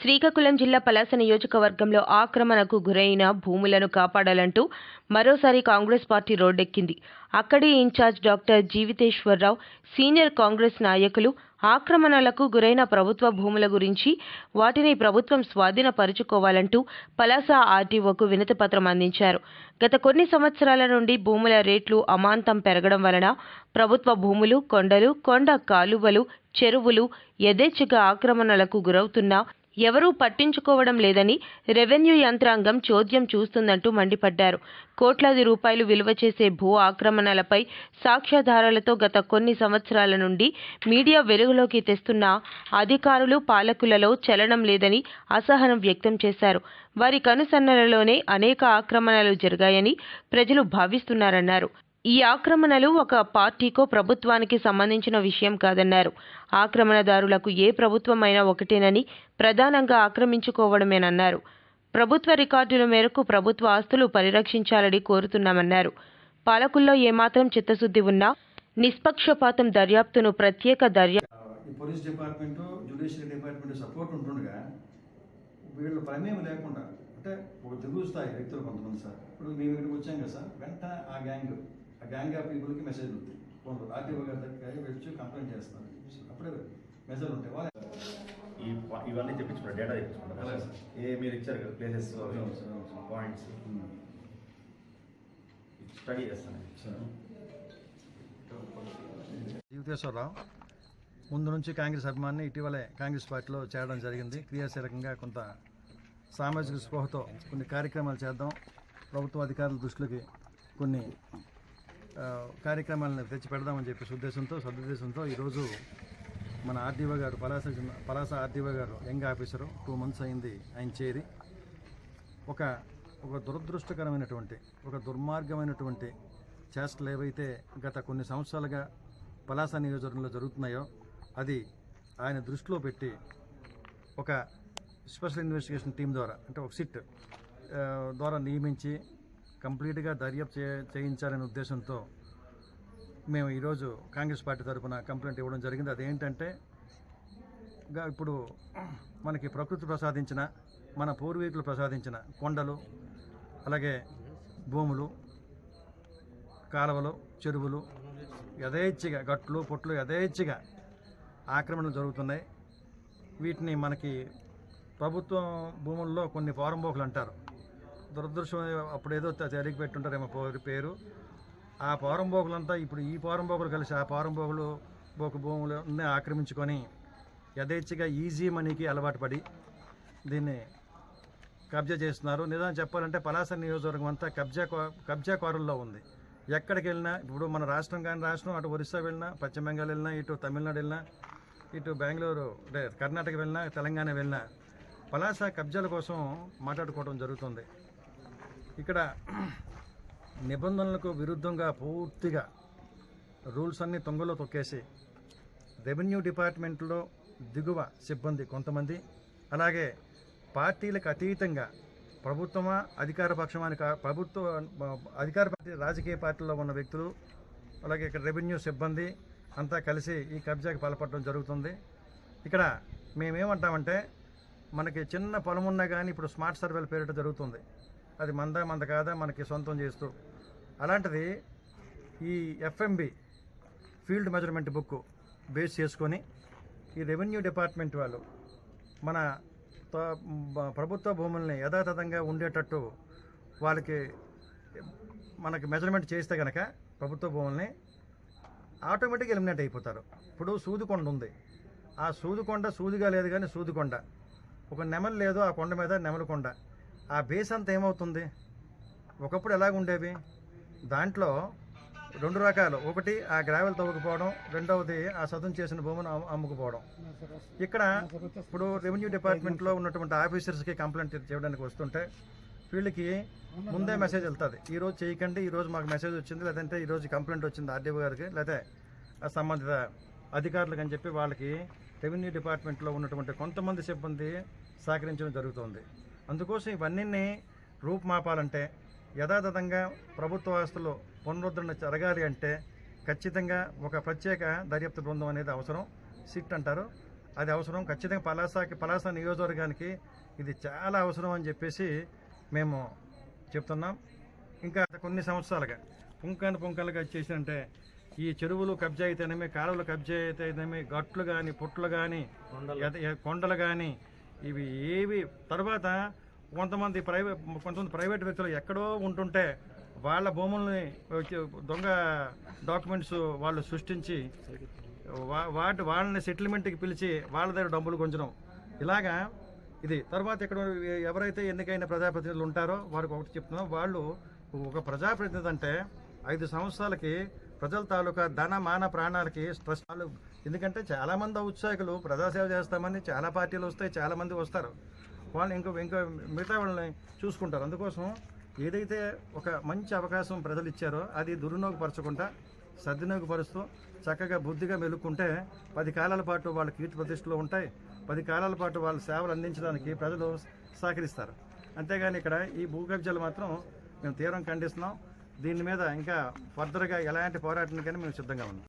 శ్రీకాకుళం జిల్లా పలాస నియోజకవర్గంలో ఆక్రమణకు గురైన భూములను కాపాడాలంటూ మరోసారి కాంగ్రెస్ పార్టీ రోడ్డెక్కింది. అక్కడి in-charge doctor Jeeviteswara Rao senior Congress నాయకులు ఆక్రమణలకు గురైన ప్రభుత్వ భూముల గురించి వాటిని ప్రభుత్వం స్వాధీనపరుచుకోవాలంటూ పలాస ఆర్టీఓకు వినతిపత్రం అందించారు. గత కొన్ని సంవత్సరాల నుండి భూముల రేట్లు అమాంతం పెరగడం వలన ప్రభుత్వ భూములు కొండలు కొండ కాలువలు చెరువులు యథేచ్ఛగా ఆక్రమణలకు గురవుతున్నా ఎవరూ పట్టించుకోవడం లేదని రెవెన్యూ యంత్రాంగం చోద్యం చూస్తుందంటూ మండిపడ్డారు. కోట్లాది రూపాయలు విలువ చేసే భూ ఆక్రమణలపై సాక్ష్యాధారాలతో గత కొన్ని సంవత్సరాల నుండి మీడియా వెలుగులోకి తెస్తున్న అధికారులు పాలకులలో చలనం లేదని అసహనం వ్యక్తం చేశారు. వారి కనుసన్నలలోనే అనేక ఆక్రమణలు జరిగాయని ప్రజలు భావిస్తున్నారన్నారు. ఈ ఆక్రమణలు ఒక పార్టీకో ప్రభుత్వానికి సంబంధించిన విషయం కాదన్నారు. ఆక్రమణదారులకు ఏ ప్రభుత్వమైనా ఒకటేనని ప్రధానంగా ఆక్రమించుకోవడమేనన్నారు. ప్రభుత్వ రికార్డుల మేరకు ప్రభుత్వ ఆస్తులు పరిరక్షించాలని కోరుతున్నామన్నారు. పాలకుల్లో ఏమాత్రం చిత్తశుద్ధి ఉన్నా నిష్పక్షపాతం దర్యాప్తును ప్రత్యేక Darya police department judiciary department support ఉంటుండగా వీళ్ళు ప్రమేయం లేకుండా అంటే ఒక దిగువ స్థాయి వ్యక్తులు కొంతమంది సార్ ఇప్పుడు మేము ఇక్కడికి వచ్చాం కదా సార్ వెంట ఆ గ్యాంగ్ ఆ గ్యాంగ్ ఆఫ్ పీపుల్కి మెసేజ్ ఉంది. ఫోన్లో ఆర్టీఓ గారి దగ్గర వచ్చి కంప్లైంట్ చేస్తున్నారు. అప్పుడే మెసేజ్ ఉంటాయి వాళ్ళు ఈ ఇవన్నీ తెప్పించుకున్నారు డేటా సార్. ఏ మీరు ఇచ్చారు కదా ప్లేసెస్. పాయింట్స్ స్టడీ చేస్తాను. సార్. జీవితేశ్వరరావు ముందు నుంచి కాంగ్రెస్ అభిమాని ఇటీవలే కాంగ్రెస్ పార్టీలో చేరడం జరిగింది. క్రియాశీలకంగా కొంత సామాజిక స్పృహతో కొన్ని కార్యక్రమాలు చేద్దాం. ప్రభుత్వ అధికారుల దృష్టిలోకి కొన్ని కార్యక్రమాలను తెచ్చి పెడదామని చెప్పేసి ఉద్దేశంతో సదుద్దేశంతో ఈరోజు మన ఆర్డీఓ గారు పలాస పలాస ఆర్డీఓ గారు యంగ్ ఆఫీసరు టూ మంత్స్ అయింది ఆయన చేరి ఒక ఒక దురదృష్టకరమైనటువంటి ఒక దుర్మార్గమైనటువంటి చేష్టలు ఏవైతే గత కొన్ని సంవత్సరాలుగా పలాస నియోజకవర్గంలో జరుగుతున్నాయో అది ఆయన దృష్టిలో పెట్టి ఒక స్పెషల్ ఇన్వెస్టిగేషన్ టీం ద్వారా అంటే ఒక సిట్ ద్వారా నియమించి కంప్లీట్గా దర్యాప్తు చే చేయించాలనే ఉద్దేశంతో మేము ఈరోజు కాంగ్రెస్ పార్టీ తరఫున కంప్లైంట్ ఇవ్వడం జరిగింది. అదేంటంటే ఇప్పుడు మనకి ప్రకృతి ప్రసాదించిన మన పూర్వీకులు ప్రసాదించిన కొండలు అలాగే భూములు కాలువలు చెరువులు యథేచ్ఛగా గట్లు పొట్లు యథేచ్ఛగా ఆక్రమణలు జరుగుతున్నాయి. వీటిని మనకి ప్రభుత్వం భూముల్లో కొన్ని పోరంబోకులు అంటారు. దురదృష్టం అప్పుడేదో తేలికి పెట్టుంటారేమో పేరు. ఆ పోరంబోకులంతా ఇప్పుడు ఈ పోరంబోకులు కలిసి ఆ పోరంబోకులు బోకు భూములని ఆక్రమించుకొని యథేచ్ఛగా ఈజీ మనీకి అలవాటు పడి దీన్ని కబ్జా చేస్తున్నారు. నిజం చెప్పాలంటే పలాస నియోజకవర్గం అంతా కబ్జా కబ్జాకారుల్లో కబ్జా ఉంది. ఎక్కడికి వెళ్ళినా ఇప్పుడు మన రాష్ట్రం కానీ రాష్ట్రం అటు ఒరిస్సా వెళ్ళినా పశ్చిమ బెంగాల్ వెళ్ళినా ఇటు తమిళనాడు వెళ్ళినా ఇటు బెంగళూరు అంటే కర్ణాటక వెళ్ళినా తెలంగాణ వెళ్ళినా పలాస కబ్జాల కోసం మాట్లాడుకోవడం జరుగుతుంది. ఇక్కడ నిబంధనలకు విరుద్ధంగా పూర్తిగా రూల్స్ అన్ని తొంగలో తొక్కేసి రెవెన్యూ డిపార్ట్మెంట్లో దిగువ సిబ్బంది కొంతమంది అలాగే పార్టీలకు అతీతంగా ప్రభుత్వమా అధికార పక్షమాని కా ప్రభుత్వ అధికార పార్టీ రాజకీయ పార్టీలో ఉన్న వ్యక్తులు అలాగే ఇక్కడ రెవెన్యూ సిబ్బంది అంతా కలిసి ఈ కబ్జాకి పాల్పడడం జరుగుతుంది. ఇక్కడ మేమేమంటామంటే మనకి చిన్న పొలం ఉన్నా కానీ ఇప్పుడు స్మార్ట్ సర్వేల పేరిట జరుగుతుంది. అది మంద మంద కాదా మనకి సొంతం చేస్తూ. అలాంటిది ఈ FMB field measurement book base చేసుకొని ఈ రెవెన్యూ డిపార్ట్మెంట్ వాళ్ళు మన ప్రభుత్వ భూముల్ని యథాతథంగా ఉండేటట్టు వాళ్ళకి మనకి మెజర్మెంట్ చేస్తే కనుక ప్రభుత్వ భూముల్ని ఆటోమేటిక్గా ఎలిమినేట్ అయిపోతారు. ఇప్పుడు సూదికొండ ఉంది. ఆ సూదికొండ సూదిగా లేదు కానీ సూదికొండ. ఒక నెమలి లేదు ఆ కొండ మీద నెమలకొండ ఆ బేస్ అంతా ఏమవుతుంది? ఒకప్పుడు ఎలాగ ఉండేవి? దాంట్లో రెండు రకాలు. ఒకటి ఆ గ్రావెల్ తవ్వకపోవడం రెండవది ఆ సదును చేసిన భూమిని అమ్ముకుపోవడం. ఇక్కడ ఇప్పుడు రెవెన్యూ డిపార్ట్మెంట్లో ఉన్నటువంటి ఆఫీసర్స్కి కంప్లైంట్ చేయడానికి వస్తుంటే వీళ్ళకి ముందే మెసేజ్ వెళ్తుంది. ఈ రోజు చేయకండి ఈరోజు మాకు మెసేజ్ వచ్చింది లేదంటే ఈరోజు కంప్లైంట్ వచ్చింది ఆర్డీఓ గారికి లేదా ఆ సంబంధిత అధికారులకు అని చెప్పి వాళ్ళకి రెవెన్యూ డిపార్ట్మెంట్లో ఉన్నటువంటి కొంతమంది సిబ్బంది సహకరించడం జరుగుతుంది. అందుకోసం ఇవన్నీ రూపుమాపాలంటే యథాతథంగా ప్రభుత్వ ఆస్తులు పునరుద్ధరణ జరగాలి అంటే ఖచ్చితంగా ఒక ప్రత్యేక దర్యాప్తు బృందం అనేది అవసరం. సిట్ అంటారు. అది అవసరం. ఖచ్చితంగా పలాసకి పలాస నియోజకవర్గానికి ఇది చాలా అవసరం అని చెప్పేసి మేము చెప్తున్నాం. ఇంకా కొన్ని సంవత్సరాలుగా పుంకాను పుంకాలుగా చేసినంటే ఈ చెరువులు కబ్జా అయితేనేమి కాలువలు కబ్జా అయితేనేమి గట్లు కానీ పుట్లు కానీ కొండలు కానీ ఇవి ఏవి తర్వాత కొంతమంది ప్రైవేట్ కొంతమంది ప్రైవేట్ వ్యక్తులు ఎక్కడో ఉంటుంటే వాళ్ళ భూముల్ని దొంగ డాక్యుమెంట్స్ వాళ్ళు సృష్టించి వా- వాటి వాళ్ళని సెటిల్మెంట్కి పిలిచి వాళ్ళ దగ్గర డబ్బులు గుంజడం ఇలాగా ఇది. తర్వాత ఇక్కడ ఎవరైతే ఎన్నికైన ప్రజాప్రతినిధులు ఉంటారో వారికి ఒకటి చెప్తున్నాం. వాళ్ళు ఒక ప్రజాప్రతినిధి అంటే ఐదు సంవత్సరాలకి ప్రజల తాలూకా ధన మాన ప్రాణాలకి స్ట్రెస్ ఎందుకంటే చాలా మంది ఉత్సాహకులు ప్రజాసేవ చేస్తామని చాలా పార్టీలు వస్తాయి చాలా మంది వస్తారు. వాళ్ళు ఇంకో ఇంకా మిగతా వాళ్ళని చూసుకుంటారు. అందుకోసం ఏదైతే ఒక మంచి అవకాశం ప్రజలు ఇచ్చారో అది దుర్వినియోగపరచకుండా సద్వినియోగపరుస్తూ చక్కగా బుద్ధిగా మెలుక్కుంటే పది కాలాల పాటు వాళ్ళ కీర్తి ప్రతిష్టలు ఉంటాయి. పది కాలాల పాటు వాళ్ళ సేవలు అందించడానికి ప్రజలు సహకరిస్తారు. అంతేగాని ఇక్కడ ఈ భూ మాత్రం మేము తీవ్రంగా ఖండిస్తున్నాం. దీని మీద ఇంకా ఫర్దర్గా ఎలాంటి పోరాటానికైనా మేము సిద్ధంగా ఉన్నాం.